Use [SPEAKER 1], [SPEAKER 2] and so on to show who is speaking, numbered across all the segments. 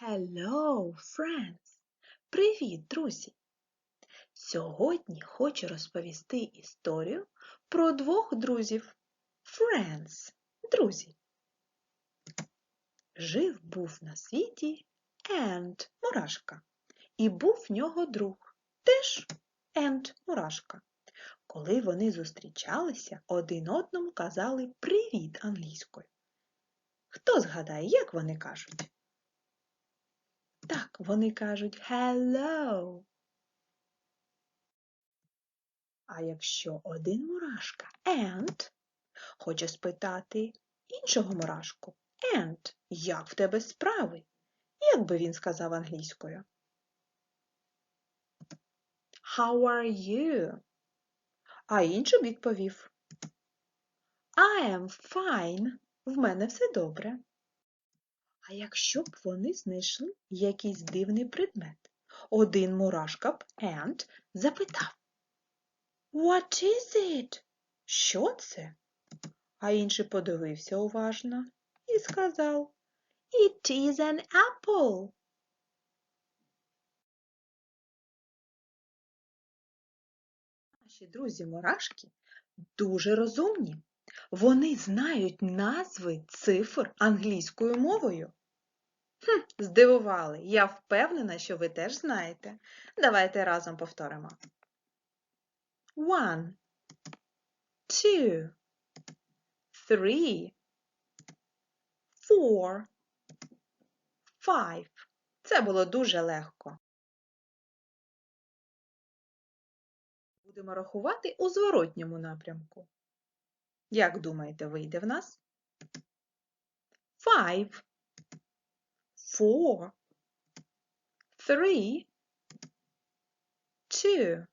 [SPEAKER 1] Hello, friends! Привіт, друзі! Сьогодні хочу розповісти історію про двох друзів. Friends – друзі. Жив був на світі Ant – мурашка. І був в нього друг, теж Ant – мурашка. Коли вони зустрічалися, один одному казали привіт англійською. Хто згадає, як вони кажуть? Вони кажуть hello. А якщо один мурашка Ant хоче спитати іншого мурашку Ant, як в тебе справи? Як би він сказав англійською? How are you? А інший відповів I am fine. В мене все добре. А якщо б вони знайшли якийсь дивний предмет, один мурашка б Ant запитав What is it? Що це? А інший подивився уважно і сказав It is an apple. Наші друзі мурашки дуже розумні. Вони знають назви цифр англійською мовою. Хм, здивували. Я впевнена, що ви теж знаєте. Давайте разом повторимо. One, two, three, four, five. Це було дуже легко. Будемо рахувати у зворотньому напрямку. Як думаєте, вийде в нас? Five, four, three, two,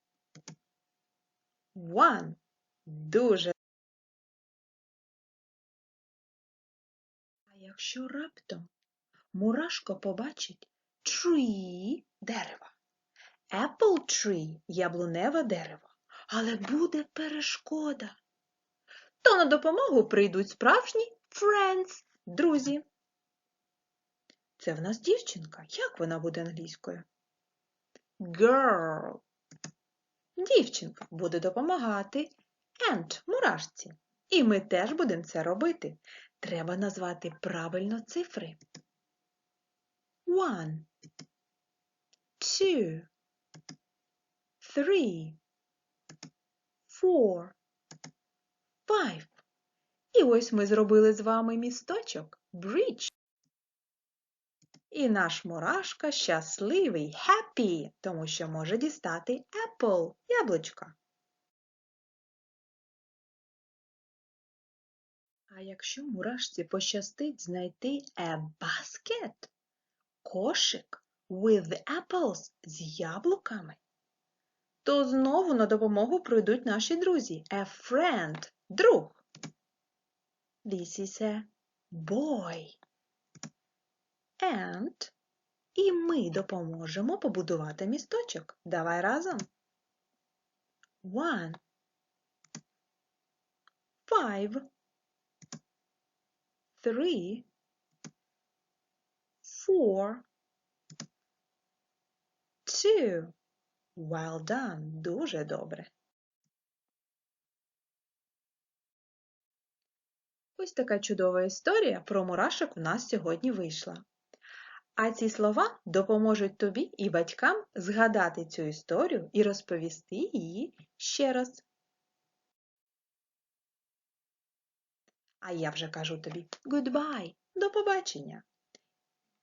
[SPEAKER 1] one. Дуже. А якщо раптом мурашко побачить tree – дерево, apple tree – яблуневе дерево, але буде перешкода то на допомогу прийдуть справжні friends, друзі. Це в нас дівчинка. Як вона буде англійською? Girl. Дівчинка буде допомагати and мурашці. І ми теж будемо це робити. Треба назвати правильно цифри. One, two, three, four, five. І ось ми зробили з вами місточок bridge. І наш мурашка щасливий, happy, тому що може дістати apple, яблучка. А якщо мурашці пощастить знайти a basket, кошик with apples з яблуками, то знову на допомогу прийдуть наші друзі. A friend – друг. This is a boy. And і ми допоможемо побудувати місточок. Давай разом. One. Five. Three. Four. Two. Well done. Дуже добре. Ось така чудова історія про мурашок у нас сьогодні вийшла. А ці слова допоможуть тобі і батькам згадати цю історію і розповісти її ще раз. А я вже кажу тобі goodbye, до побачення!